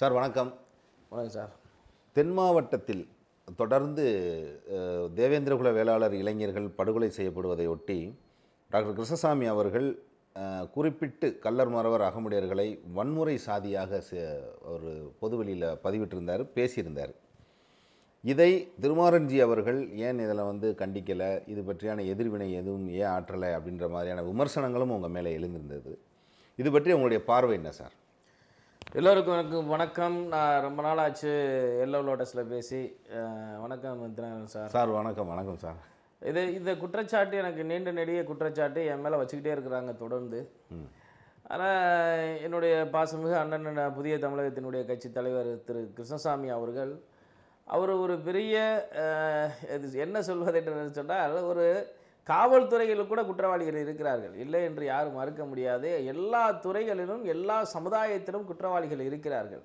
Sir வணக்கம். வணக்கம் sir. தென் மாவட்டத்தில் தொடர்ந்து தேவேந்திரகுல வேளாளர் இளைஞர்கள் படுகொலை செய்யப்படுவதை ஒட்டி டாக்டர் கிருஷ்ணசாமி அவர்கள் குறிப்பிட்டு கள்ளர் மறவர் அகமுடையர்களை வன்முறை சாதியாக ஒரு பொதுவெளியில் பதிவிட்டிருந்தார் பேசியிருந்தார். இதை திருமாரஞ்சி அவர்கள் ஏன் இதில் வந்து கண்டிக்கலை? இது பற்றியான எதிர்வினை எதுவும் ஏன் ஆற்றலை? அப்படின்ற மாதிரியான விமர்சனங்களும் உங்கள் மேலே எழுந்திருந்தது. இது பற்றி உங்களுடைய பார்வை என்ன சார்? எல்லோருக்கும் எனக்கு வணக்கம். நான் ரொம்ப நாள் ஆச்சு எல்லோ லோட்டஸில் பேசி வணக்கம் தினகரன் சார். சார் வணக்கம் வணக்கம் சார். இது இந்த குற்றச்சாட்டு எனக்கு நீண்ட நெடிய குற்றச்சாட்டு என் மேலே வச்சுக்கிட்டே இருக்கிறாங்க தொடர்ந்து. ஆனால் என்னுடைய பாசமிகு அண்ணன் புதிய தமிழகத்தினுடைய கட்சி தலைவர் திரு கிருஷ்ணசாமி அவர்கள் அவர் ஒரு பெரிய இது என்ன சொல்வது என்று சொன்னால் ஒரு காவல்துறையில் கூட குற்றவாளிகள் இருக்கிறார்கள். இல்லை என்று யாரும் மறுக்க முடியாது. எல்லா துறைகளிலும் எல்லா சமுதாயத்திலும் குற்றவாளிகள் இருக்கிறார்கள்.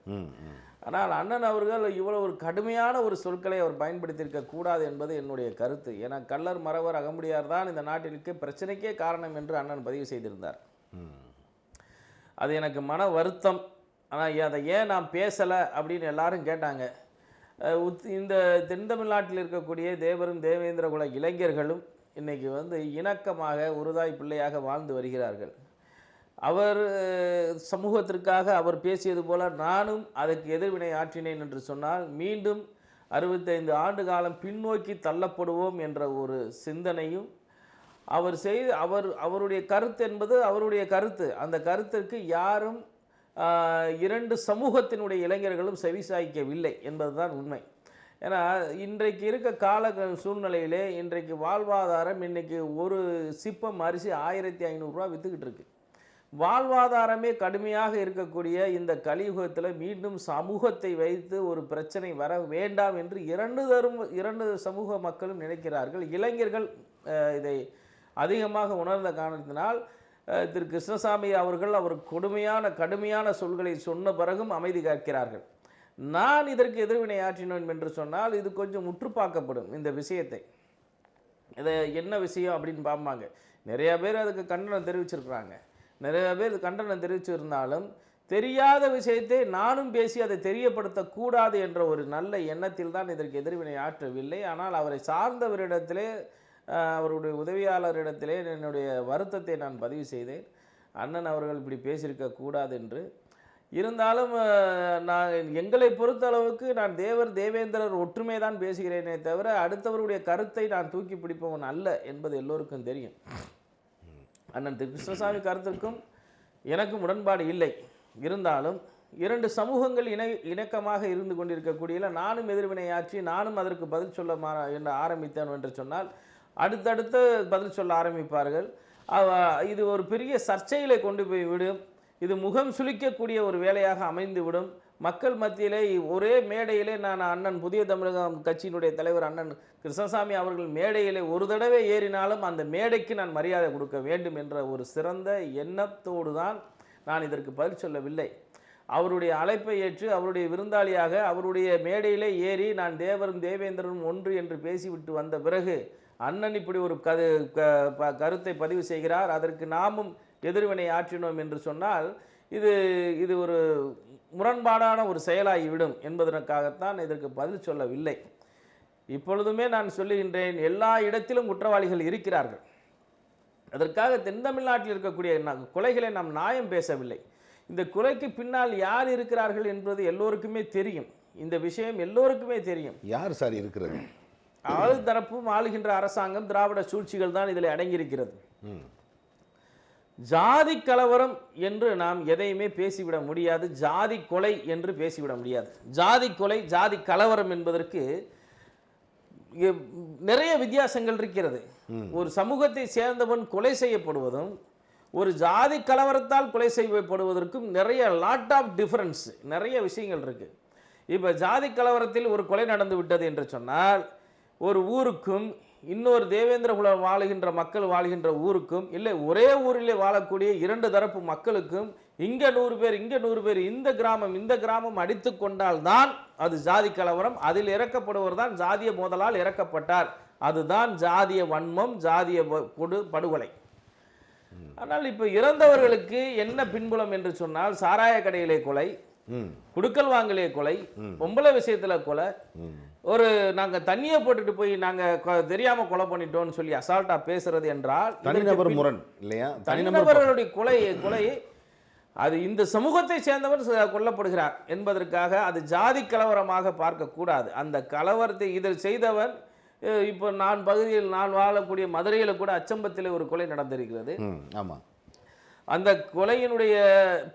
ஆனால் அண்ணன் அவர்கள் இவ்வளவு ஒரு கடுமையான ஒரு சொற்களை அவர் பயன்படுத்தியிருக்க கூடாது என்பது என்னுடைய கருத்து. ஏன்னா கள்ளர் மறவர் அகமுடியார் தான் இந்த நாட்டிற்கு பிரச்சனைக்கே காரணம் என்று அண்ணன் பதிவு செய்திருந்தார். அது எனக்கு மன வருத்தம். ஆனால் அதை ஏன் நான் பேசலை அப்படின்னு எல்லாரும் கேட்டாங்க. இந்த தென் தமிழ்நாட்டில் இருக்கக்கூடிய தேவரும் தேவேந்திர குல இளைஞர்களும் இன்னைக்கு வந்து இணக்கமாக உருதாய் பிள்ளையாக வாழ்ந்து வருகிறார்கள். அவர் சமூகத்திற்காக அவர் பேசியது போல நானும் அதற்கு எதிர்வினை ஆற்றினேன் என்று சொன்னால் மீண்டும் அறுபத்தைந்து ஆண்டு காலம் பின்னோக்கி தள்ளப்படுவோம் என்ற ஒரு சிந்தனையும் அவர் செய்து அவர் அவருடைய கருத்து என்பது அவருடைய கருத்து. அந்த கருத்திற்கு யாரும் இரண்டு சமூகத்தினுடைய இளைஞர்களும் செவிசாய்க்கவில்லை என்பதுதான் உண்மை. ஏன்னா இன்றைக்கு இருக்க கால சூழ்நிலையிலே இன்றைக்கு வாழ்வாதாரம் இன்றைக்கி ஒரு சிப்பம் அரிசி ஆயிரத்தி ஐநூறுரூவா விற்றுக்கிட்டு இருக்கு. வாழ்வாதாரமே கடுமையாக இருக்கக்கூடிய இந்த கலியுகத்தில் மீண்டும் சமூகத்தை வைத்து ஒரு பிரச்சனை வர வேண்டாம் என்று இரண்டு தரும் இரண்டு சமூக மக்களும் நினைக்கிறார்கள். இளைஞர்கள் இதை அதிகமாக உணர்ந்த காரணத்தினால் திரு கிருஷ்ணசாமி அவர்கள் அவர் கொடுமையான கடுமையான சொல்களை சொன்ன பிறகும் அமைதி காக்கிறார்கள். நான் இதற்கு எதிர்வினை ஆற்றினோம் என்று சொன்னால் இது கொஞ்சம் முற்று பார்க்கப்படும் இந்த விஷயத்தை. இதை என்ன விஷயம் அப்படின்னு பார்ப்பாங்க நிறைய பேர் அதுக்கு கண்டனம் தெரிவிச்சிருக்கிறாங்க. நிறைய பேர் கண்டனம் தெரிவிச்சிருந்தாலும் தெரியாத விஷயத்தை நானும் பேசி அதை தெரியப்படுத்தக்கூடாது என்ற ஒரு நல்ல எண்ணத்தில் தான் இதற்கு எதிர்வினை ஆற்றவில்லை. ஆனால் அவரை சார்ந்தவரிடத்திலே அவருடைய உதவியாளரிடத்திலே என்னுடைய வருத்தத்தை நான் பதிவு செய்தேன். அண்ணன் அவர்கள் இப்படி பேசியிருக்க கூடாது என்று இருந்தாலும் நான் எங்களை பொறுத்த அளவுக்கு நான் தேவர் தேவேந்திரர் ஒற்றுமை தான் பேசுகிறேனே தவிர அடுத்தவருடைய கருத்தை நான் தூக்கி பிடிப்பவன் அல்ல என்பது எல்லோருக்கும் தெரியும். அண்ணன் திரு கிருஷ்ணசாமி கருத்திற்கும் எனக்கும் உடன்பாடு இல்லை. இருந்தாலும் இரண்டு சமூகங்கள் இணை இணக்கமாக இருந்து கொண்டிருக்கக்கூடியல நானும் எதிர்வினையாற்றி நானும் அதற்கு பதில் சொல்ல மா என்ன ஆரம்பித்தேன் என்று சொன்னால் அடுத்தடுத்து பதில் சொல்ல ஆரம்பிப்பார்கள். இது ஒரு பெரிய சர்ச்சைகளை கொண்டு போய் விடும். இது முகம் சுளிக்கக்கூடிய ஒரு வேலையாக அமைந்துவிடும். மக்கள் மத்தியிலே ஒரே மேடையிலே நான் அண்ணன் புதிய தமிழகம் கட்சியினுடைய தலைவர் அண்ணன் கிருஷ்ணசாமி அவர்கள் மேடையிலே ஒரு தடவை ஏறினாலும் அந்த மேடைக்கு நான் மரியாதை கொடுக்க வேண்டும் என்ற ஒரு சிறந்த எண்ணத்தோடு தான் நான் இதற்கு பதில் சொல்லவில்லை. அவருடைய அழைப்பை ஏற்று அவருடைய விருந்தாளியாக அவருடைய மேடையிலே ஏறி நான் தேவரும் தேவேந்திரனும் ஒன்று என்று பேசிவிட்டு வந்த பிறகு அண்ணன் இப்படி ஒரு கரு க- ப- கருத்தை பதிவு செய்கிறார். அதற்கு நாமும் எதிர்வினை ஆற்றினோம் என்று சொன்னால் இது இது ஒரு முரண்பாடான ஒரு செயலாகிவிடும் என்பதற்காகத்தான் இதற்கு பதில் சொல்லவில்லை. இப்பொழுதுமே நான் சொல்லுகின்றேன் எல்லா இடத்திலும் குற்றவாளிகள் இருக்கிறார்கள். அதற்காக தென் தமிழ்நாட்டில் இருக்கக்கூடிய கொலைகளை நாம் நியாயம் பேசவில்லை. இந்த கொலைக்கு பின்னால் யார் இருக்கிறார்கள் என்பது எல்லோருக்குமே தெரியும். இந்த விஷயம் எல்லோருக்குமே தெரியும். யார் சார் இருக்கிறது? ஆள் தரப்பும் ஆளுகின்ற அரசாங்கம் திராவிட சூழ்ச்சிகள் தான் இதில் அடங்கியிருக்கிறது. ஜாதி கலவரம் என்று நாம் எதையுமே பேசிவிட முடியாது ஜாதி கொலை என்று பேசிவிட முடியாது. ஜாதி கொலை ஜாதி கலவரம் என்பதற்கு நிறைய வித்தியாசங்கள் இருக்கிறது. ஒரு சமூகத்தை சேர்ந்தவன் கொலை செய்யப்படுவதும் ஒரு ஜாதி கலவரத்தால் கொலை செய்யப்படுவதற்கும் நிறைய லாட் ஆஃப் டிஃபரன்ஸ் நிறைய விஷயங்கள் இருக்கு. இப்போ ஜாதி கலவரத்தில் ஒரு கொலை நடந்து விட்டது என்று சொன்னால் ஒரு ஊருக்கும் இன்னொரு தேவேந்திர குல வாழுகின்ற மக்கள் வாழ்கின்ற ஊருக்கும் இல்லை ஒரே ஊரிலே வாழக்கூடிய இரண்டு தரப்பு மக்களுக்கும் இங்க நூறு பேர் இங்க நூறு பேர் இந்த கிராமம் இந்த கிராமம் அடித்து கொண்டால் தான் அது ஜாதி கலவரம். அதில் இறக்கப்படுவர் தான் ஜாதிய மோதலால் இறக்கப்பட்டார். அதுதான் ஜாதிய வன்மம் ஜாதிய கொடு படுகொலை. ஆனால் இப்போ இறந்தவர்களுக்கு என்ன பின்புலம் என்று சொன்னால் சாராய கடையிலே கொலை குடுக்கல் வாங்கலே கொலை பொம்பளை விஷயத்துல கொலை ஒரு நாங்க தண்ணியை போட்டுட்டு போய் நாங்க கொ- தெரியாம கொலை பண்ணிட்டோம்னு சொல்லி அசால்ட்டா பேசுறது என்றால் தனிநபர் முரண் இல்லையா? தனிநபர் தனிநபர்களுடைய கொலை கொலை அது இந்த சமூகத்தை சேர்ந்தவர் கொல்லப்படுகிறார் என்பதற்காக அது ஜாதி கலவரமாக பார்க்கக்கூடாது அந்த கலவரத்தை இதில் செய்தவன் அஹ், இப்போ நான் பகுதியில் நான் வாழக்கூடிய மதுரையில் கூட அச்சம்பத்தில் ஒரு கொலை நடந்திருக்கிறது. ஆமாம் அந்த கொலையினுடைய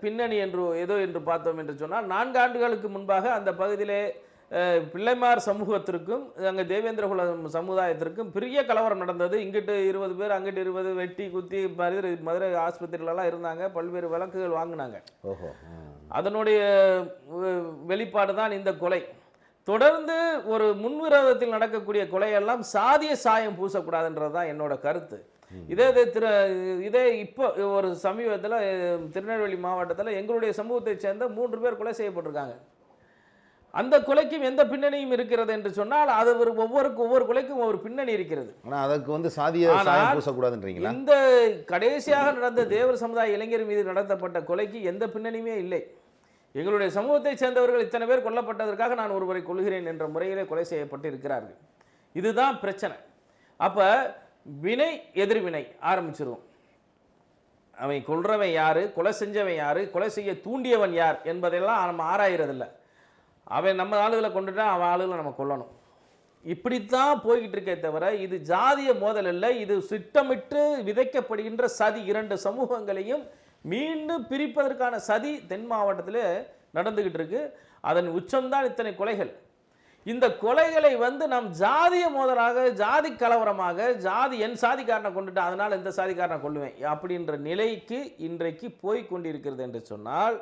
பின்னணி என்று ஏதோ என்று பார்த்தோம் என்று சொன்னால் நான்கு ஆண்டுகளுக்கு முன்பாக அந்த பகுதியிலே பிள்ளைமார் சமூகத்திற்கும் அங்கே தேவேந்திரகுல சமுதாயத்திற்கும் பெரிய கலவரம் நடந்தது. இங்கிட்டு இருபது பேர் அங்கிட்டு இருபது வெட்டி குத்தி மதுரை மதுரை ஆஸ்பத்திரியிலலாம் இருந்தாங்க. பல்வேறு வழக்குகள் வாங்கினாங்க. அதனுடைய வெளிப்பாடு தான் இந்த கொலை. தொடர்ந்து ஒரு முன்விரோதத்தில் நடக்கக்கூடிய கொலையெல்லாம் சாதிய சாயம் பூசக்கூடாதுன்றது தான் என்னோட கருத்து. இதே இது திரு இதே இப்போ ஒரு சமீபத்தில் திருநெல்வேலி மாவட்டத்தில் எங்களுடைய சமூகத்தைச் சேர்ந்த மூன்று பேர் கொலை செய்யப்பட்டிருக்காங்க. அந்த கொலைக்கும் எந்த பின்னணியும் இருக்கிறது என்று சொன்னால் அது ஒரு ஒவ்வொருக்கு ஒவ்வொரு கொலைக்கும் ஒவ்வொரு பின்னணி இருக்கிறது. ஆனா அதுக்கு வந்து சாதிய ஆனால் பூசக்கூடாதுன்றீங்களா? இந்த கடைசியாக நடந்த தேவர் சமுதாய இளைஞர் மீது நடத்தப்பட்ட கொலைக்கு எந்த பின்னணியுமே இல்லை. எங்களுடைய சமூகத்தைச் சேர்ந்தவர்கள் இத்தனை பேர் கொல்லப்பட்டதற்காக நான் ஒருவரை கொள்கிறேன் என்ற முறையிலே கொலை செய்யப்பட்டு இருக்கிறார்கள் இதுதான் பிரச்சனை. அப்போ வினை எதிர்வினை ஆரம்பிச்சிருவோம். அவன் கொல்றவன் யாரு? கொலை செஞ்சவன் யாரு? கொலை செய்ய தூண்டியவன் யார்? என்பதெல்லாம் நம்ம ஆராயிறதில்ல. அவன் நம்ம ஆளுகளை கொண்டுட்டா அவன் ஆளுகளை நம்ம கொல்லணும். இப்படித்தான் போய்கிட்டு இருக்கே தவிர இது ஜாதிய மோதல் அல்ல இது திட்டமிட்டு விதைக்கப்படுகின்ற சதி இரண்டு சமூகங்களையும் மீண்டும் பிரிப்பதற்கான சதி தென் மாவட்டத்தில் நடந்துக்கிட்டு இருக்கு அதன் உச்சம்தான் இத்தனை கொலைகள். இந்த கொலைகளை வந்து நாம் ஜாதிய மோதலாக ஜாதி கலவரமாக ஜாதி என் சாதிக்காரனை கொண்டுட்டு அதனால் இந்த சாதிக்காரனை கொள்ளுவேன் அப்படின்ற நிலைக்கு இன்றைக்கு போய் கொண்டிருக்கிறது என்று சொன்னால்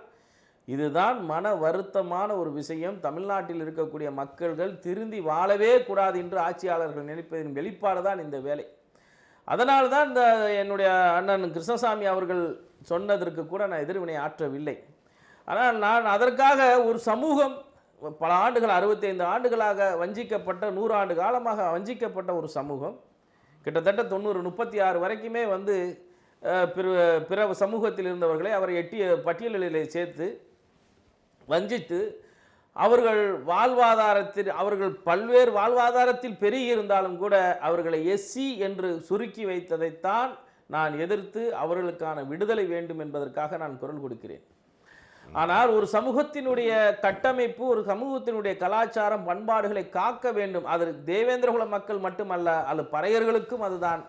இதுதான் மன வருத்தமான ஒரு விஷயம். தமிழ்நாட்டில் இருக்கக்கூடிய மக்கள்கள் திருந்தி வாழவே கூடாது என்று ஆட்சியாளர்கள் நினைப்பதின் வெளிப்பாடு தான் இந்த வேலை. அதனால் தான் இந்த என்னுடைய அண்ணன் கிருஷ்ணசாமி அவர்கள் சொன்னதற்கு கூட நான் எதிர்வினை ஆற்றவில்லை. ஆனால் நான் அதற்காக ஒரு சமூகம் பல ஆண்டுகள் அறுபத்தைந்து ஆண்டுகளாக வஞ்சிக்கப்பட்ட நூறு ஆண்டு காலமாக வஞ்சிக்கப்பட்ட ஒரு சமூகம். கிட்டத்தட்ட தொண்ணூறு முப்பத்தி ஆறு வரைக்குமே வந்து பிற பிற சமூகத்தில் இருந்தவர்களை அவரை எட்டிய பட்டியலிலே சேர்த்து வஞ்சித்து அவர்கள் வாழ்வாதாரத்தில் அவர்கள் பல்வேறு வாழ்வாதாரத்தில் பெருகி இருந்தாலும் கூட அவர்களை எஸ்சி என்று சுருக்கி வைத்ததைத்தான் நான் எதிர்த்து அவர்களுக்கான விடுதலை வேண்டும் என்பதற்காக நான் குரல் கொடுக்கிறேன். ஆனால் ஒரு சமூகத்தினுடைய கட்டமைப்பு ஒரு சமூகத்தினுடைய கலாச்சாரம் பண்பாடுகளை காக்க வேண்டும். அது தேவேந்திரகுல மக்கள் மட்டுமல்ல அது பறையர்களுக்கும் அதுதான்.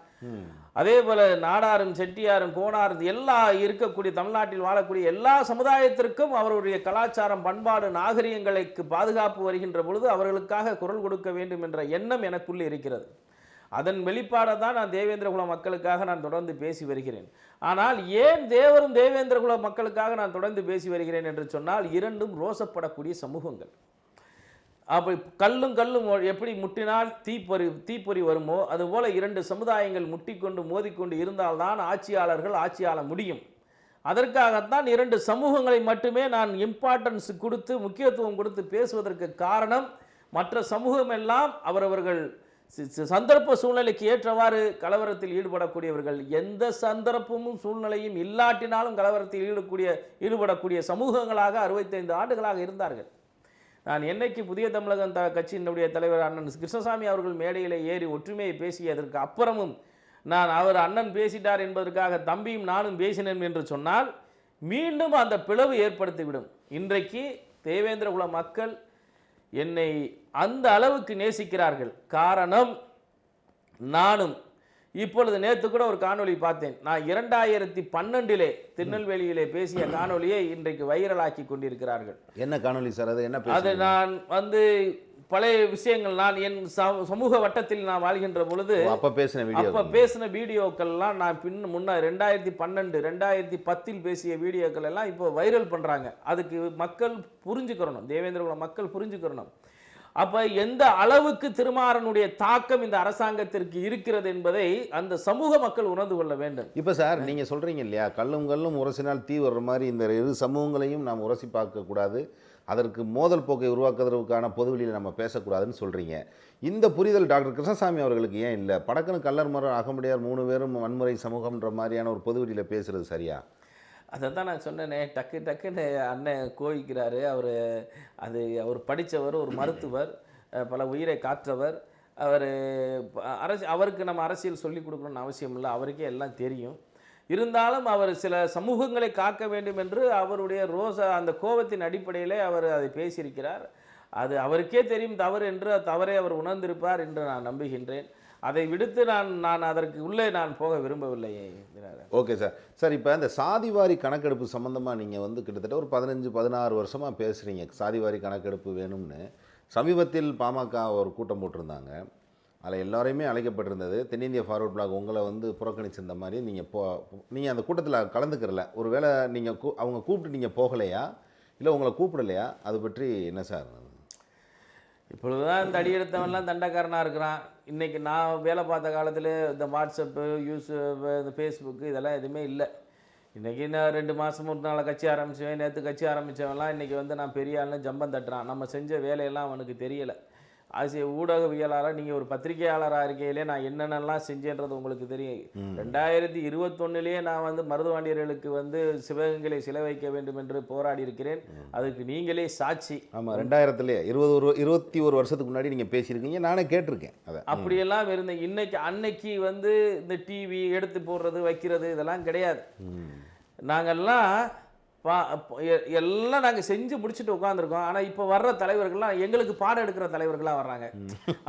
அதே போல் நாடாரும் செட்டியாரும் கோணாரும் எல்லா இருக்கக்கூடிய தமிழ்நாட்டில் வாழக்கூடிய எல்லா சமுதாயத்திற்கும் அவருடைய கலாச்சாரம் பண்பாடு நாகரிகங்களுக்கு பாதுகாப்பு வருகின்ற பொழுது அவர்களுக்காக குரல் கொடுக்க வேண்டும் என்ற எண்ணம் எனக்குள்ளே இருக்கிறது. அதன் வெளிப்பாடை தான் நான் தேவேந்திரகுல மக்களுக்காக நான் தொடர்ந்து பேசி வருகிறேன். ஆனால் ஏன் தேவரும் தேவேந்திரகுல மக்களுக்காக நான் தொடர்ந்து பேசி வருகிறேன் என்று சொன்னால் இரண்டும் ரோசப்படக்கூடிய சமூகங்கள். அப்படி கல்லும் கல்லும் எப்படி முட்டினால் தீப்பொறி தீப்பொறி வருமோ அதுபோல் இரண்டு சமுதாயங்கள் முட்டிக்கொண்டு மோதிக்கொண்டு இருந்தால்தான் ஆட்சியாளர்கள் ஆட்சியாள முடியும். அதற்காகத்தான் இரண்டு சமூகங்களை மட்டுமே நான் இம்பார்ட்டன்ஸ் கொடுத்து முக்கியத்துவம் கொடுத்து பேசுவதற்கு காரணம் மற்ற சமூகம் எல்லாம் அவரவர்கள் சந்தர்ப்ப சூழ்நிலைக்கு ஏற்றவாறு கலவரத்தில் ஈடுபடக்கூடியவர்கள் எந்த சந்தர்ப்பமும் சூழ்நிலையும் இல்லாட்டினாலும் கலவரத்தில் ஈடுக்கூடிய ஈடுபடக்கூடிய சமூகங்களாக அறுபத்தைந்து ஆண்டுகளாக இருந்தார்கள். நான் என்னைக்கு புதிய தமிழகம் த கட்சியினுடைய தலைவர் அண்ணன் கிருஷ்ணசாமி அவர்கள் மேடையில் ஏறி ஒற்றுமையை பேசியதற்கு அப்புறமும் நான் அவர் அண்ணன் பேசிட்டார் என்பதற்காக தம்பியும் நானும் பேசினேன் என்று சொன்னால் மீண்டும் அந்த பிளவு ஏற்படுத்திவிடும். இன்றைக்கு தேவேந்திரகுல மக்கள் என்னை அந்த அளவுக்கு நேசிக்கிறார்கள். காரணம் நானும் இப்பொழுது நேற்று கூட ஒரு காணொளி பார்த்தேன். நான் இரண்டாயிரத்தி பன்னெண்டிலே திருநெல்வேலியிலே பேசிய காணொளியை இன்றைக்கு வைரலாக்கி கொண்டிருக்கிறார்கள். என்ன காணொளி சார்? அது என்ன அது? நான் வந்து பழைய விஷயங்கள் நான் என் சமூக வட்டத்தில் நான் வாழ்கின்ற பொழுது அப்ப பேசின வீடியோ அப்ப பேசின வீடியோக்கள்லாம் நான் பின் முன்ன ரெண்டாயிரத்தி பன்னெண்டு ரெண்டாயிரத்தி பத்தில் பேசிய வீடியோக்கள் எல்லாம் இப்போ வைரல் பண்றாங்க. அதுக்கு மக்கள் புரிஞ்சுக்கிறணும். தேவேந்திரகுல மக்கள் புரிஞ்சுக்கிறணும். அப்போ எந்த அளவுக்கு திருமாறனுடைய தாக்கம் இந்த அரசாங்கத்திற்கு இருக்கிறது என்பதை அந்த சமூக மக்கள் உணர்ந்து கொள்ள வேண்டும். இப்போ சார் நீங்கள் சொல்கிறீங்க இல்லையா? கல்லும் கல்லும் உரசினால் தீ வர்ற மாதிரி இந்த இரு சமூகங்களையும் நாம் உரசி பார்க்கக்கூடாது அதற்கு மோதல் போக்கை உருவாக்குவதற்கான பொதுவெளியில் நம்ம பேசக்கூடாதுன்னு சொல்கிறீங்க இந்த புரிதல் டாக்டர் கிருஷ்ணசாமி அவர்களுக்கு ஏன் இல்லை? படக்குன்னு கல்லர் மரம் அகமுடையார் மூணு பேரும் வன்முறை சமூகம்ன்ற மாதிரியான ஒரு பொதுவெளியில் பேசுகிறது சரியா? அதை தான் நான் சொன்னேனே டக்கு டக்குன்னு அண்ணன் கோவிக்கிறாரு. அவர் அது அவர் படித்தவர் ஒரு மருத்துவர் பல உயிரை காற்றவர். அவர் அரசு அவருக்கு நம்ம அரசியல் சொல்லிக் கொடுக்கணும்னு அவசியம் இல்லை. அவருக்கே எல்லாம் தெரியும். இருந்தாலும் அவர் சில சமூகங்களை காக்க வேண்டும் என்று அவருடைய ரோசா அந்த கோபத்தின் அடிப்படையிலே அவர் அதை பேசியிருக்கிறார். அது அவருக்கே தெரியும் தவறு என்று தவறை அவர் உணர்ந்திருப்பார் என்று நான் நம்புகின்றேன். அதை விடுத்து நான் நான் அதற்கு உள்ளே நான் போக விரும்பவில்லை ஓகே சார். சார் இப்போ இந்த சாதிவாரி கணக்கெடுப்பு சம்மந்தமாக நீங்கள் வந்து கிட்டத்தட்ட ஒரு பதினஞ்சு பதினாறு வருஷமாக பேசுகிறீங்க சாதிவாரி கணக்கெடுப்பு வேணும்னு. சமீபத்தில் பாமக ஒரு கூட்டம் போட்டிருந்தாங்க. அதில் எல்லோரையுமே அழைக்கப்பட்டிருந்தது. தென்னிந்திய ஃபார்வர்ட் பிளாக் உங்களை வந்து புறக்கணிச்சிருந்த மாதிரி நீங்கள் போ நீங்கள் அந்த கூட்டத்தில் கலந்துக்கிறல. ஒரு வேளை நீங்கள் கூ அவங்க கூப்பிட்டு நீங்கள் போகலையா? இல்லை உங்களை கூப்பிடலையா? அது பற்றி என்ன சார்? இப்பொழுதுதான் இந்த அடியெடுத்தவன்லாம் தண்டக்காரனாக இருக்கிறான். இன்னைக்கு நான் வேலை பார்த்த காலத்தில் இந்த வாட்ஸ்அப்பு யூஸ் இந்த ஃபேஸ்புக்கு இதெல்லாம் எதுவுமே இல்லை. இன்றைக்கி நான் ரெண்டு மாதம் ஒரு நாள் கட்சி ஆரம்பித்தவன் நேற்று கட்சி ஆரம்பித்தவன்லாம் இன்றைக்கி வந்து நான் பெரிய ஆள்னு ஜம்பம் தட்டுறான். நம்ம செஞ்ச வேலையெல்லாம் அவனுக்கு தெரியலை. ஆசிய ஊடகவியலாளர் நீங்கள் ஒரு பத்திரிகையாளராக இருக்கையிலே நான் என்னென்னலாம் செஞ்சேன்றது உங்களுக்கு தெரியும். ரெண்டாயிரத்தி இருபத்தொன்னுலேயே நான் வந்து மருதுவாண்டியர்களுக்கு வந்து சிவகங்கையை சிலை வைக்க வேண்டும் என்று போராடி இருக்கிறேன் அதுக்கு நீங்களே சாட்சி. ஆமாம் ரெண்டாயிரத்துலேயே இருபது ஒரு இருபத்தி ஒரு வருஷத்துக்கு முன்னாடி நீங்கள் பேசியிருக்கீங்க. நானே கேட்டிருக்கேன் அதை. அப்படியெல்லாம் இருந்த இன்னைக்கு அன்னைக்கு வந்து இந்த டிவி எடுத்து போடுறது வைக்கிறது இதெல்லாம் கிடையாது. எ- எல்லாம் நாங்கள் செஞ்சு முடிச்சுட்டு உட்காந்துருக்கோம் ஆனால் இப்போ வர்ற தலைவர்கள்லாம் எங்களுக்கு பாடம் எடுக்கிற தலைவர்களாக வர்றாங்க.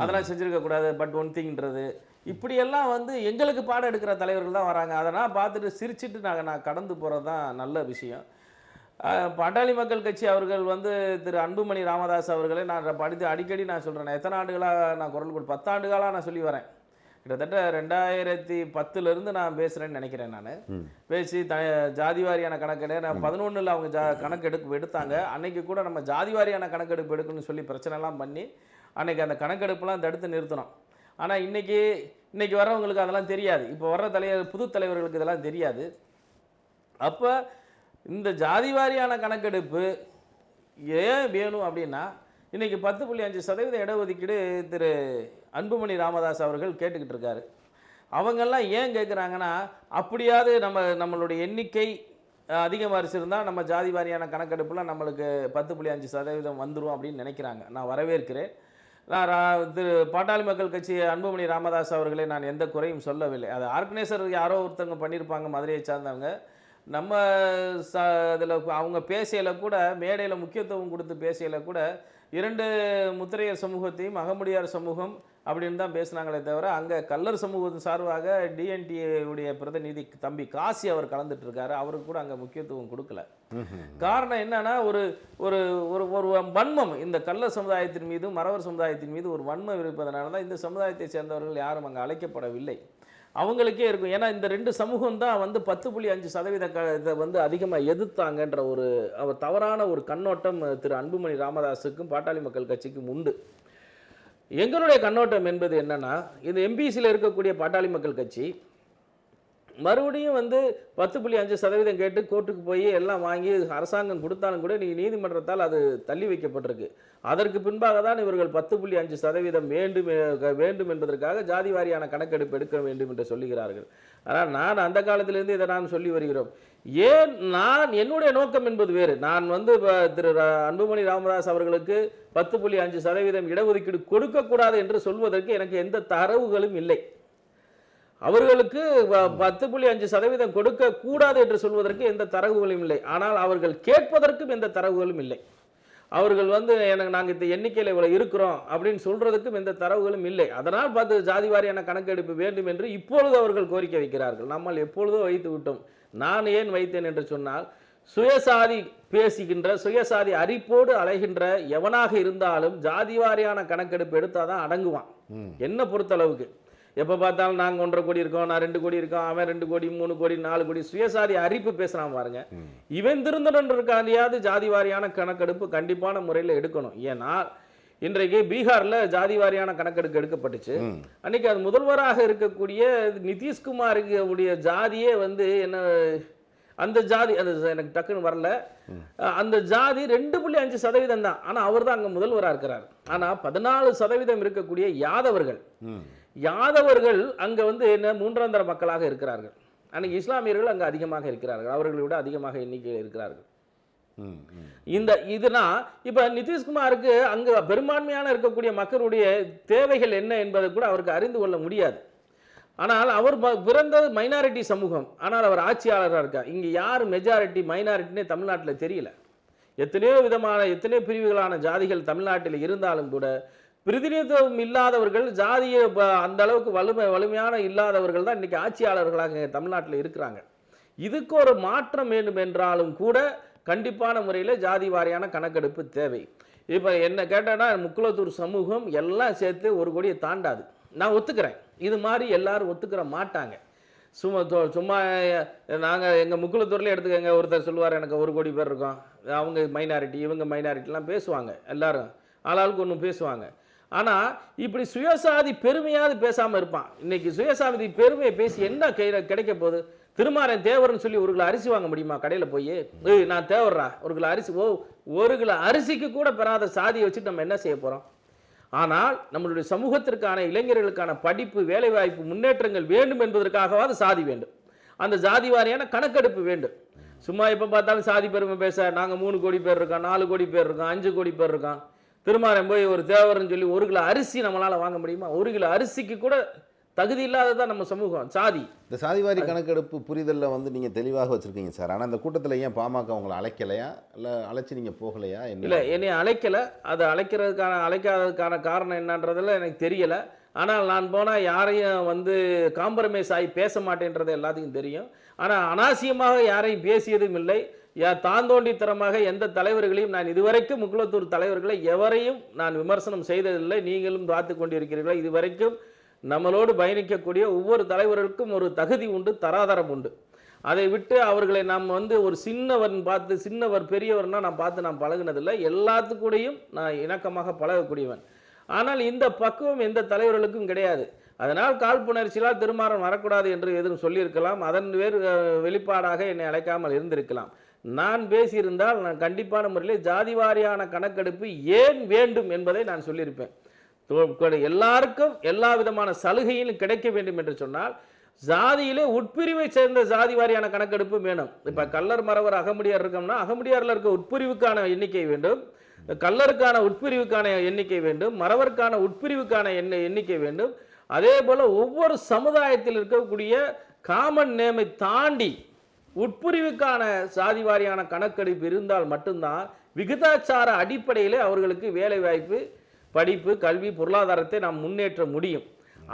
அதெல்லாம் செஞ்சுருக்க கூடாது பட் ஒன் திங்ன்றது இப்படியெல்லாம் வந்து எங்களுக்கு பாடம் எடுக்கிற தலைவர்கள் தான் வராங்க. அதெல்லாம் பார்த்துட்டு சிரிச்சிட்டு நாங்கள் நான் கடந்து போகிறது தான் நல்ல விஷயம். பாட்டாளி மக்கள் கட்சி அவர்கள் வந்து திரு அன்புமணி ராமதாஸ் அவர்களை நான் படித்து அடிக்கடி நான் சொல்கிறேன் எத்தனை ஆண்டுகளாக நான் குரல் கொடு பத்தாண்டுகளாக நான் சொல்லி வரேன். கிட்டத்தட்ட ரெண்டாயிரத்தி பத்துலேருந்து நான் பேசுகிறேன்னு நினைக்கிறேன் நான். பேசி த ஜாதி வாரியான கணக்கெடு நான் பதினொன்றில் அவங்க ஜா கணக்கெடுப்பு எடுத்தாங்க. அன்னைக்கு கூட நம்ம ஜாதி வாரியான கணக்கெடுப்பு எடுக்கணும்னு சொல்லி பிரச்சனைலாம் பண்ணி அன்னைக்கு அந்த கணக்கெடுப்புலாம் தடுத்து நிறுத்தினோம். ஆனால் இன்னைக்கு இன்னைக்கு வர்றவங்களுக்கு அதெல்லாம் தெரியாது. இப்போ வர்ற தலைவர் புது தலைவர்களுக்கு இதெல்லாம் தெரியாது. அப்போ இந்த ஜாதி வாரியான கணக்கெடுப்பு ஏன் வேணும் அப்படின்னா இன்றைக்கி பத்து புள்ளி அஞ்சு சதவீத இடஒதுக்கீடு திரு அன்புமணி ராமதாஸ் அவர்கள் கேட்டுக்கிட்டு இருக்காரு. அவங்கெல்லாம் ஏன் கேட்குறாங்கன்னா அப்படியாவது நம்ம நம்மளுடைய எண்ணிக்கை அதிகமாக வரிச்சிருந்தா நம்ம ஜாதி வாரியான கணக்கெடுப்பில் நம்மளுக்கு பத்து புள்ளி அஞ்சு சதவீதம் வந்துடும் அப்படின்னு நினைக்கிறாங்க. நான் வரவேற்கிறேன். நான் ரா- திரு பாட்டாளி மக்கள் கட்சி அன்புமணி ராமதாஸ் அவர்களை நான் எந்த குறையும் சொல்லவில்லை. அது ஆர்கனைசர் யாரோ ஒருத்தவங்க பண்ணியிருப்பாங்க மதுரையை சார்ந்தவங்க. நம்ம ச இதில் அவங்க பேசியல கூட மேடையில் முக்கியத்துவம் கொடுத்து பேசியல கூட இரண்டு முத்திரையர் சமூகத்தையும் அகமுடியார் சமூகம் அப்படின்னு தான் பேசுனாங்களே தவிர அங்கே கல்லர் சமூகத்தின் சார்பாக டிஎன்டிஏவுடைய பிரதிநிதி தம்பி காசி அவர் கலந்துட்டு இருக்காரு அவருக்கு கூட அங்கே முக்கியத்துவம் கொடுக்கல. காரணம் என்னன்னா ஒரு ஒரு ஒரு ஒரு வன்மம். இந்த கள்ள சமுதாயத்தின் மீதும் மறவர் சமுதாயத்தின் மீது ஒரு வன்மம் இருப்பதனால தான் இந்த சமுதாயத்தை சேர்ந்தவர்கள் யாரும் அங்கே அழைக்கப்படவில்லை. அவங்களுக்கே இருக்கும். ஏன்னா இந்த ரெண்டு சமூகம் தான் வந்து பத்து புள்ளி அஞ்சு சதவீத க இதை வந்து அதிகமாக எதிர்த்தாங்கன்ற ஒரு அவர் தவறான ஒரு கண்ணோட்டம் திரு அன்புமணி ராமதாஸுக்கும் பாட்டாளி மக்கள் கட்சிக்கும் உண்டு. எங்களுடைய கண்ணோட்டம் என்பது என்னென்னா இந்த எம்பிசியில் இருக்கக்கூடிய பாட்டாளி மக்கள் கட்சி மறுபடியும் வந்து பத்து புள்ளி அஞ்சு சதவீதம் கேட்டு கோர்ட்டுக்கு போய் எல்லாம் வாங்கி அரசாங்கம் கொடுத்தாலும் கூட நீ நீதிமன்றத்தால் அது தள்ளி வைக்கப்பட்டிருக்கு. அதற்கு பின்பாக தான் இவர்கள் பத்து புள்ளி அஞ்சு சதவீதம் வேண்டும் வேண்டும் என்பதற்காக ஜாதி வாரியான கணக்கெடுப்பு எடுக்க வேண்டும் என்று சொல்லுகிறார்கள். ஆனால் நான் அந்த காலத்திலிருந்து இதை நான் சொல்லி வருகிறோம். ஏன் நான் என்னுடைய நோக்கம் என்பது வேறு. நான் வந்து இப்போ திரு அன்புமணி ராமதாஸ் அவர்களுக்கு பத்து புள்ளி அஞ்சு சதவீதம் இடஒதுக்கீடு கொடுக்கக்கூடாது என்று சொல்வதற்கு எனக்கு எந்த தரவுகளும் இல்லை. அவர்களுக்கு பத்து புள்ளி அஞ்சு சதவீதம் கொடுக்க கூடாது என்று சொல்வதற்கு எந்த தரவுகளும் இல்லை. ஆனால் அவர்கள் கேட்பதற்கும் எந்த தரவுகளும் இல்லை. அவர்கள் வந்து எனக்கு நாங்கள் இந்த எண்ணிக்கையில் இவ்வளோ இருக்கிறோம் அப்படின்னு சொல்றதுக்கும் எந்த தரவுகளும் இல்லை. அதனால் பார்த்து ஜாதி வாரியான கணக்கெடுப்பு வேண்டும் என்று இப்பொழுது அவர்கள் கோரிக்கை வைக்கிறார்கள். நம்மால் எப்பொழுதோ வைத்து விட்டோம். நான் ஏன் வைத்தேன் என்று சொன்னால் சுயசாதி பேசுகின்ற சுயசாதி அரிப்போடு அலைகின்ற எவனாக இருந்தாலும் ஜாதி வாரியான கணக்கெடுப்பு எடுத்தால் தான் அடங்குவான் என்ன பொறுத்தளவுக்கு. எப்போ பார்த்தாலும் நாங்கள் ஒன்றரை கோடி இருக்கோம் நான் ரெண்டு கோடி இருக்கோம் அவன் ரெண்டு கோடி மூணு கோடி நாலு கோடி சுயசாதி அரிப்பு பேசுகிறான் பாருங்க. இவன் திருந்தனன்றதுக்காண்டியாவது ஜாதி வாரியான கணக்கெடுப்பு கண்டிப்பான முறையில் எடுக்கணும். ஏன்னா இன்றைக்கு பீகாரில் ஜாதி வாரியான கணக்கெடுப்பு எடுக்கப்பட்டுச்சு. அன்னைக்கு அது முதல்வராக இருக்கக்கூடிய நிதிஷ்குமாருக்கு உடைய ஜாதியே வந்து என்ன அந்த ஜாதி அது எனக்கு டக்குன்னு வரல. அந்த ஜாதி ரெண்டு புள்ளி அஞ்சு சதவீதம் தான் ஆனால் அவர் தான் அங்கே முதல்வராக இருக்கிறார். ஆனால் பதினாலு சதவீதம் இருக்கக்கூடிய யாதவர்கள். யாதவர்கள் அங்கே வந்து என்ன மூன்றாந்தர மக்களாக இருக்கிறார்கள். அன்னைக்கு இஸ்லாமியர்கள் அங்கே அதிகமாக இருக்கிறார்கள். அவர்களை விட அதிகமாக எண்ணிக்கையில் இருக்கிறார்கள். இந்த இதுனா இப்போ நிதிஷ்குமாருக்கு அங்கே பெரும்பான்மையான இருக்கக்கூடிய மக்களுடைய தேவைகள் என்ன என்பதை கூட அவருக்கு அறிந்து கொள்ள முடியாது. ஆனால் அவர் பிறந்தது மைனாரிட்டி சமூகம். ஆனால் அவர் ஆட்சியாளராக இருக்கார். இங்கே யார் மெஜாரிட்டி மைனாரிட்டினே தமிழ்நாட்டில் தெரியல. எத்தனையோ விதமான எத்தனையோ பிரிவுகளான ஜாதிகள் தமிழ்நாட்டில் இருந்தாலும் கூட பிரதிநிதித்துவம் இல்லாதவர்கள் ஜாதிய அந்த அளவுக்கு வலிமை வலிமையான இல்லாதவர்கள் தான் இன்றைக்கி ஆட்சியாளர்களாக தமிழ்நாட்டில் இருக்கிறாங்க. இதுக்கு ஒரு மாற்றம் வேண்டும் என்றாலும் கூட கண்டிப்பான முறையில் ஜாதி வாரியான கணக்கெடுப்பு தேவை. இப்போ என்ன கேட்டேன்னா முக்குளத்தூர் சமூகம் எல்லாம் சேர்த்து ஒரு கோடியை தாண்டாது. நான் ஒத்துக்கிறேன். இது மாதிரி எல்லாரும் ஒத்துக்கிற மாட்டாங்க. சும்மா சும்மா நாங்கள் எங்கள் முக்குளத்தூர்லேயே எடுத்துக்கங்க. ஒருத்தர் சொல்லுவார் எனக்கு ஒரு கோடி பேர் இருக்கோம். அவங்க மைனாரிட்டி இவங்க மைனாரிட்டிலாம் பேசுவாங்க எல்லாரும். ஆளாளுக்கு ஒன்று பேசுவாங்க. ஆனால் இப்படி சுயசாதி பெருமையாவது பேசாமல் இருப்பான். இன்னைக்கு சுயசாதி பெருமையை பேசி என்ன கையில் கிடைக்க போகுது? திருமாறன் தேவர்னு சொல்லி ஒரு கிலோ அரிசி வாங்க முடியுமா? கடையில் போய் ஏய் நான் தேவர்றா. ஒரு கிலோ அரிசி ஓ ஒரு கிலோ அரிசிக்கு கூட பெறாத சாதியை வச்சுட்டு நம்ம என்ன செய்ய போகிறோம் ஆனால் நம்மளுடைய சமூகத்திற்கான இளைஞர்களுக்கான படிப்பு வேலைவாய்ப்பு முன்னேற்றங்கள் வேண்டும் என்பதற்காகவாது சாதி வேண்டும். அந்த ஜாதி வாரியான கணக்கெடுப்பு வேண்டும். சும்மா எப்போ பார்த்தாலும் சாதி பெருமை பேச நாங்கள் மூணு கோடி பேர் இருக்கோம் நாலு கோடி பேர் இருக்கோம் அஞ்சு கோடி பேர் இருக்கோம். திருமாரன் போய் ஒரு தேவர்னு சொல்லி ஒரு கிலோ அரிசி நம்மளால் வாங்க முடியுமா? ஒரு கிலோ அரிசிக்கு கூட தகுதி இல்லாததான் நம்ம சமூகம். சாதி. இந்த சாதிவாரி கணக்கெடுப்பு புரிதலில் வந்து நீங்கள் தெளிவாக வச்சுருக்கீங்க சார். ஆனால் அந்த கூட்டத்தில் ஏன் பாமக உங்களை அழைக்கலையா? இல்லை அழைச்சி நீங்கள் போகலையா? இல்லை என்னை அழைக்கலை. அதை அழைக்கிறதுக்கான அழைக்காததுக்கான காரணம் என்னன்றதில் எனக்கு தெரியலை. ஆனால் நான் போனால் யாரையும் வந்து காம்ப்ரமைஸ் ஆகி பேச மாட்டேன்றது எல்லாத்துக்கும் தெரியும். ஆனால் அனாவசியமாக யாரையும் பேசியதும் இல்லை. தாந்தோண்டித்தனமாக எந்த தலைவர்களையும் நான் இதுவரைக்கும் முக்குளத்தூர் தலைவர்களை எவரையும் நான் விமர்சனம் செய்ததில்லை. நீங்களும் பார்த்து கொண்டிருக்கிறீர்களா? இதுவரைக்கும் நம்மளோடு பயணிக்கக்கூடிய ஒவ்வொரு தலைவர்களுக்கும் ஒரு தகுதி உண்டு தராதரம் உண்டு. அதை விட்டு அவர்களை நாம் வந்து ஒரு சின்னவன் பார்த்து சின்னவர் பெரியவர்னா நான் பார்த்து நான் பழகுனதில்லை. எல்லாத்துக்கூடையும் நான் இணக்கமாக பழகக்கூடியவன். ஆனால் இந்த பக்குவம் எந்த தலைவர்களுக்கும் கிடையாது. அதனால் காழ்ப்புணர்ச்சியால் திருமாறன் வரக்கூடாது என்று எதுவும் சொல்லியிருக்கலாம். அதன் வேறு வெளிப்பாடாக என்னை அழைக்காமல் இருந்திருக்கலாம். நான் பேசியிருந்தால் நான் கண்டிப்பான முறையில் ஜாதி வாரியான கணக்கெடுப்பு ஏன் வேண்டும் என்பதை நான் சொல்லியிருப்பேன். எல்லாருக்கும் எல்லா விதமான சலுகையும் கிடைக்க வேண்டும் என்று சொன்னால் ஜாதியிலே உட்பிரிவை சேர்ந்த ஜாதி வாரியான கணக்கெடுப்பு வேணும். இப்போ கல்லர் மறவர் அகமுடியார் இருக்கோம்னா அகமுடியாரில் இருக்க உட்பிரிவுக்கான எண்ணிக்கை வேண்டும். கல்லருக்கான உட்பிரிவுக்கான எண்ணிக்கை வேண்டும். மறவருக்கான உட்பிரிவுக்கான எண்ண எண்ணிக்கை வேண்டும். அதே போல் ஒவ்வொரு சமுதாயத்தில் இருக்கக்கூடிய காமன் நேமை தாண்டி உட்பிரிவுக்கான சாதி வாரியான கணக்கெடுப்பு இருந்தால் மட்டும்தான் விகிதாச்சார அடிப்படையில் அவர்களுக்கு வேலை வாய்ப்பு படிப்பு கல்வி பொருளாதாரத்தை நாம் முன்னேற்ற முடியும்.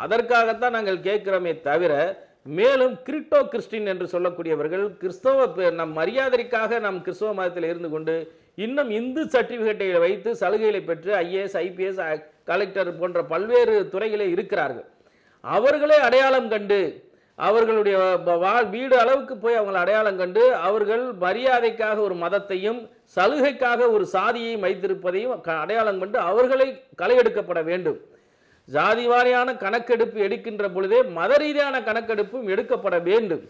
அதற்காகத்தான் நாங்கள் கேட்கிறோமே தவிர மேலும் கிரிப்டோ கிறிஸ்டின் என்று சொல்லக்கூடியவர்கள் கிறிஸ்தவ நம் மரியாதைக்காக நம் கிறிஸ்தவ மதத்தில் இருந்து கொண்டு இன்னும் இந்து சர்டிஃபிகேட்டை வைத்து சலுகைகளை பெற்று ஐஏஎஸ் ஐபிஎஸ் கலெக்டர் போன்ற பல்வேறு துறைகளே இருக்கிறார்கள். அவர்களே அடையாளம் கண்டு அவர்களுடைய வாழ் வீடு அளவுக்கு போய் அவங்களை அடையாளம் கண்டு அவர்கள் மரியாதைக்காக ஒரு மதத்தையும் சலுகைக்காக ஒரு சாதியையும் வைத்திருப்பதையும் க- அடையாளம் கண்டு அவர்களை களையெடுக்கப்பட வேண்டும். ஜாதி வாரியான கணக்கெடுப்பு எடுக்கின்ற பொழுதே மத ரீதியான கணக்கெடுப்பும் எடுக்கப்பட வேண்டும்.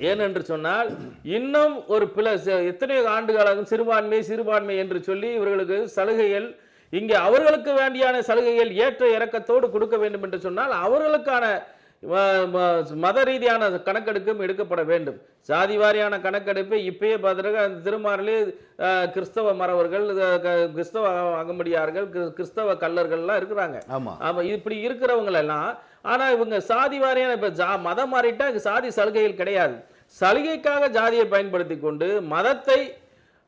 ஏனென்று சொன்னால் இன்னும் ஒரு பில ச- எத்தனையோ ஆண்டுகளாகும் சிறுபான்மை சிறுபான்மை என்று சொல்லி இவர்களுக்கு சலுகைகள் இங்கே அவர்களுக்கு வேண்டியான சலுகைகள் ஏற்ற இறக்கத்தோடு கொடுக்க வேண்டும் என்று சொன்னால் அவர்களுக்கான மத ரீதியான கணக்கெடுப்பும் எடுக்கப்பட வேண்டும். சாதி வாரியான கணக்கெடுப்பு இப்பயே பார்த்துருக்க அந்த திருமாரிலே கிறிஸ்தவ மறவர்கள் கிறிஸ்தவ அகமடியார்கள் கிறிஸ்- கிறிஸ்தவ கல்லர்கள்லாம் இருக்கிறாங்க. ஆமாம் ஆமாம் இப்படி இருக்கிறவங்களெல்லாம் ஆனால் இவங்க சாதி வாரியான இப்போ ஜா மதம் மாறிட்டா சாதி சலுகைகள் கிடையாது. சலுகைக்காக ஜாதியை பயன்படுத்தி கொண்டு மதத்தை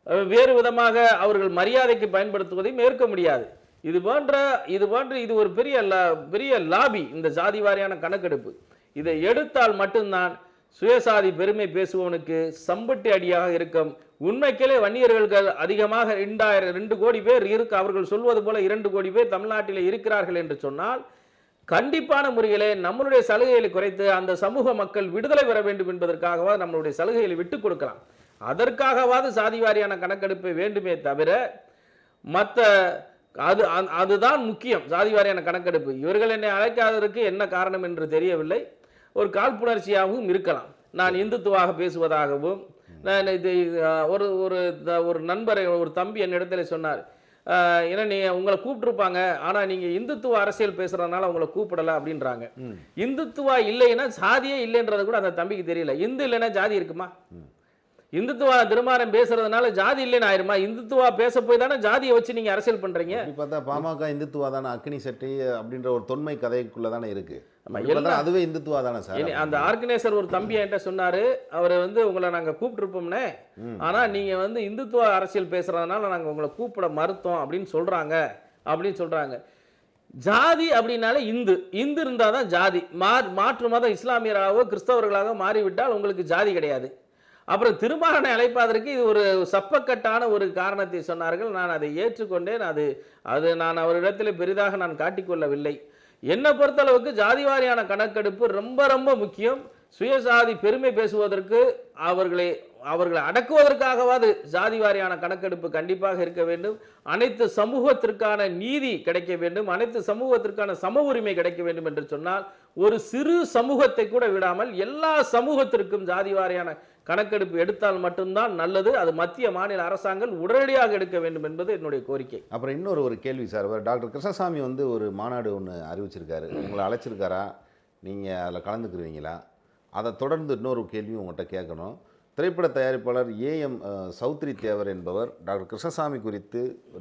வேறு விதமாக அவர்கள் மரியாதைக்கு பயன்படுத்துவதையும் ஏற்க முடியாது. இது போன்ற இது போன்ற இது ஒரு பெரிய லா- பெரிய லாபி இந்த சாதி வாரியான கணக்கெடுப்பு. இதை எடுத்தால் மட்டும்தான் சுயசாதி பெருமை பேசுபவனுக்கு சம்பட்டி அடியாக இருக்கும். உண்மைக்கிலே வன்னியர்கள் அதிகமாக ரெண்டாயிரம் ரெண்டு கோடி பேர் இருக்கு. அவர்கள் சொல்வது போல இரண்டு கோடி பேர் தமிழ்நாட்டில் இருக்கிறார்கள் என்று சொன்னால் கண்டிப்பான முறையிலே நம்மளுடைய சலுகைகளை குறைத்து அந்த சமூக மக்கள் விடுதலை பெற வேண்டும் என்பதற்காகவாது நம்மளுடைய சலுகைகளை விட்டு கொடுக்கலாம். அதற்காகவாது சாதி வாரியான கணக்கெடுப்பு வேண்டுமே தவிர மற்ற அது அதுதான் முக்கியம். சாதி வாரியான கணக்கெடுப்பு. இவர்கள் என்னை அழைக்காததற்கு என்ன காரணம் என்று தெரியவில்லை. ஒரு காழ்ப்புணர்ச்சியாகவும் இருக்கலாம். நான் இந்துத்துவாக பேசுவதாகவும் நான் இது ஒரு ஒரு ஒரு நண்பரை ஒரு தம்பி என்னிடத்தில் சொன்னார். ஏன்னா நீ உங்களை கூப்பிட்டுருப்பாங்க ஆனா நீங்க இந்துத்துவ அரசியல் பேசுறதுனால உங்களை கூப்பிடல அப்படின்றாங்க. இந்துத்துவா இல்லைன்னா சாதியே இல்லைன்றது கூட அந்த தம்பிக்கு தெரியல. இந்து இல்லைன்னா ஜாதி இருக்குமா? இந்துத்துவா திருமாரம் பேசுறதுனால ஜாதி இல்லைன்னு ஆயிருமா? இந்துத்துவா பேச போய் தானே ஜாதியை வச்சு நீங்க அரசியல் பண்றீங்க? அப்படி பார்த்தா பாமக இந்துத்துவா தானே அக்னி சட்டி அப்படின்ற ஒரு தொன்மை கதைக்குள்ள தானே இருக்கு. ஆமா, அப்படி பார்த்தா எல்லாம் அதுவே இந்துத்துவா தானே சார் அந்த ஆர்கனைசர் ஒரு தம்பி என்கிட்ட சொன்னாரு அவர் வந்து உங்களை நாங்க கூப்பிட்டுருப்போம்னே. ஆனா நீங்க வந்து இந்துத்துவ அரசியல் பேசுறதுனால நாங்க உங்களை கூப்பிட மறுத்தோம் அப்படின்னு சொல்றாங்க அப்படின்னு சொல்றாங்க. ஜாதி அப்படின்னாலே இந்து. இந்து இருந்தால் தான் ஜாதி. மா மாற்று மதம் இஸ்லாமியராகவோ கிறிஸ்தவர்களாக மாறிவிட்டால் உங்களுக்கு ஜாதி கிடையாது. அப்புறம் திருமகனை அழைப்பதற்கு இது ஒரு சப்பக்கட்டான ஒரு காரணத்தை சொன்னார்கள். நான் அதை ஏற்றுக்கொண்டேன். அது அது நான் அவரிடத்தில் பெரிதாக நான் காட்டிக்கொள்ளவில்லை. என்னை பொறுத்தளவுக்கு ஜாதி வாரியான கணக்கெடுப்பு ரொம்ப ரொம்ப முக்கியம். சுயசாதி பெருமை பேசுவதற்கு அவர்களை அவர்களை அடக்குவதற்காகவாது ஜாதி வாரியான கணக்கெடுப்பு கண்டிப்பாக இருக்க வேண்டும். அனைத்து சமூகத்திற்கான நீதி கிடைக்க வேண்டும். அனைத்து சமூகத்திற்கான சம உரிமை கிடைக்க வேண்டும் என்று சொன்னால் ஒரு சிறு சமூகத்தை கூட விடாமல் எல்லா சமூகத்திற்கும் ஜாதி வாரியான கணக்கெடுப்பு எடுத்தால் மட்டும்தான் நல்லது. அது மத்திய மாநில அரசாங்கம் உடனடியாக எடுக்க வேண்டும் என்பது என்னுடைய கோரிக்கை. அப்புறம் இன்னொரு ஒரு கேள்வி சார். அவர் டாக்டர் கிருஷ்ணசாமி வந்து ஒரு மாநாடு ஒன்று அறிவிச்சிருக்காரு. உங்களை அழைச்சிருக்காரா? நீங்கள் அதில் கலந்துக்குருவீங்களா அதை தொடர்ந்து இன்னொரு கேள்வியும் உங்கள்கிட்ட கேட்கணும். திரைப்பட தயாரிப்பாளர் ஏஎம் சௌத்ரி தேவர் என்பவர் டாக்டர் கிருஷ்ணசாமி குறித்து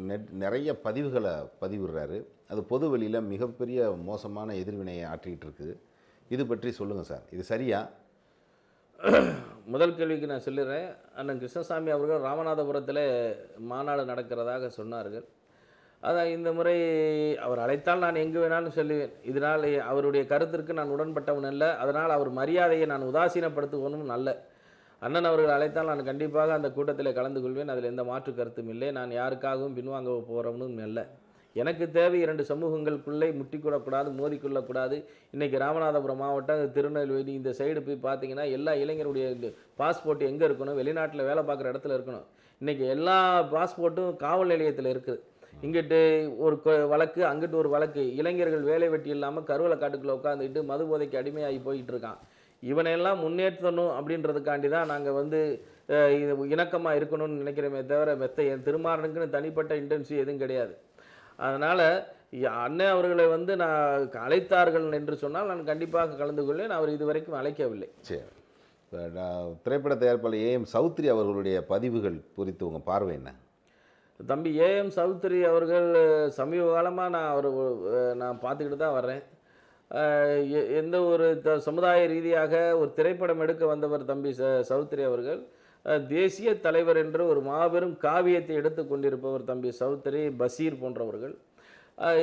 நெட் நிறைய பதிவுகளை பதிவிடுறாரு. அது பொது வெளியில் மிகப்பெரிய மோசமான எதிர்வினையை ஆற்றிக்கிட்டு இருக்குது. இது பற்றி சொல்லுங்கள் சார். இது சரியா? முதல் கேள்விக்கு நான் சொல்லிடுறேன் அண்ணன் கிருஷ்ணசாமி அவர்கள் ராமநாதபுரத்தில் மாநாடு நடக்கிறதாக சொன்னார்கள். அதான் இந்த முறை அவர் அழைத்தால் நான் எங்கு வேணாலும் சொல்லுவேன். இதனால் அவருடைய கருத்திற்கு நான் உடன்பட்டவன் அல்ல. அதனால் அவர் மரியாதையை நான் உதாசீனப்படுத்துவனும் நல்ல. அண்ணன் அவர்கள் அழைத்தால் நான் கண்டிப்பாக அந்த கூட்டத்தில் கலந்து கொள்வேன். அதில் எந்த மாற்று கருத்தும் இல்லை. நான் யாருக்காகவும் பின்வாங்க போகிறவனும் அல்ல. எனக்கு தேவை இரண்டு சமூகங்களுக்குள்ளே முட்டிக்கொள்ளக்கூடாது மோதிக்கொள்ளக்கூடாது. இன்றைக்கி ராமநாதபுரம் மாவட்டம் திருநெல்வேலி இந்த சைடு போய் பார்த்தீங்கன்னா எல்லா இளைஞருடைய பாஸ்போர்ட் எங்கே இருக்கணும்? வெளிநாட்டில் வேலை பார்க்குற இடத்துல இருக்கணும். இன்றைக்கி எல்லா பாஸ்போர்ட்டும் காவல் நிலையத்தில் இருக்குது. இங்கிட்டு ஒரு வழக்கு அங்கிட்டு ஒரு வழக்கு. இளைஞர்கள் வேலை வெட்டி இல்லாமல் கருவலை காட்டுக்குள்ளே உட்காந்துக்கிட்டு மது போதைக்கு அடிமையாகி போயிட்டு இருக்கான் இவனையெல்லாம் முன்னேற்றணும் அப்படின்றதுக்காண்டி தான் நாங்கள் வந்து இது இணக்கமாக இருக்கணும்னு நினைக்கிறோமே தவிர மெத்த என் திருமாறனுக்குன்னு தனிப்பட்ட இன்டென்சி எதுவும் கிடையாது. அதனால் அண்ணன் அவர்களை வந்து நான் அழைத்தார்கள் என்று சொன்னால் நான் கண்டிப்பாக கலந்து கொள்வேன். அவர் இதுவரைக்கும் அழைக்கவில்லை. சரி. திரைப்பட தயாரிப்பாளர் ஏஎம் சௌத்ரி அவர்களுடைய பதிவுகள் குறித்து உங்கள் பார்வை என்ன? தம்பி ஏஎம் சௌத்ரி அவர்கள் சமீப காலமாக நான் அவர் நான் பார்த்துக்கிட்டு தான் வர்றேன். எ- எந்த ஒரு த- சமுதாய ரீதியாக ஒரு திரைப்படம் எடுக்க வந்தவர் தம்பி ச சௌத்ரி அவர்கள் தேசிய தலைவர் என்று ஒரு மாபெரும் காவியத்தை எடுத்து கொண்டிருப்பவர் தம்பி சௌத்ரி பஷீர் போன்றவர்கள்.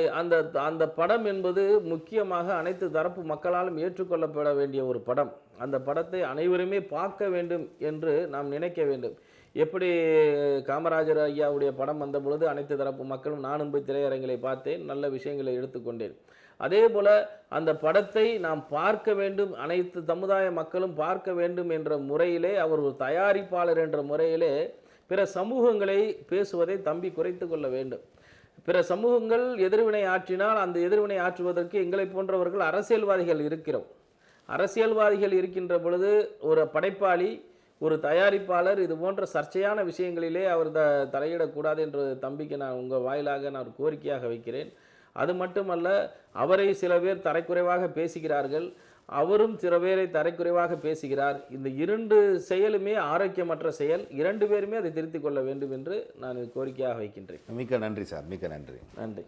அந்த அந்த படம் என்பது முக்கியமாக அனைத்து தரப்பு மக்களாலும் ஏற்றுக்கொள்ளப்பட வேண்டிய ஒரு படம். அந்த படத்தை அனைவருமே பார்க்க வேண்டும் என்று நாம் நினைக்க வேண்டும். எப்படி காமராஜர் ஐயாவுடைய படம் வந்த பொழுது அனைத்து தரப்பு மக்களும் நானும் போய் திரையரங்களை பார்த்தேன் நல்ல விஷயங்களை எடுத்துக்கொண்டேன் அதே போல் அந்த படத்தை நாம் பார்க்க வேண்டும் அனைத்து சமுதாய மக்களும் பார்க்க வேண்டும் என்ற முறையிலே அவர் ஒரு தயாரிப்பாளர் என்ற முறையிலே பிற சமூகங்களை பேசுவதை தம்பி குறைத்து கொள்ள வேண்டும். பிற சமூகங்கள் எதிர்வினை ஆற்றினால் அந்த எதிர்வினை ஆற்றுவதற்கு எங்களை போன்றவர்கள் அரசியல்வாதிகள் இருக்கிறோம். அரசியல்வாதிகள் இருக்கின்ற பொழுது ஒரு படைப்பாளி ஒரு தயாரிப்பாளர் இது போன்ற சர்ச்சையான விஷயங்களிலே அவர் த தலையிடக்கூடாது என்ற தம்பிக்கு நான் உங்கள் வாயிலாக நான் ஒரு கோரிக்கையாக வைக்கிறேன். அது மட்டுமல்ல அவரை சில பேர் தரைக்குறைவாக பேசுகிறார்கள். அவரும் சில பேரை தரைக்குறைவாக பேசுகிறார். இந்த இரண்டு செயலுமே ஆரோக்கியமற்ற செயல். இரண்டு பேருமே அதை திருத்திக் கொள்ள வேண்டும் என்று நான் கோரிக்கையாக வைக்கின்றேன். மிக்க நன்றி சார். மிக்க நன்றி. நன்றி.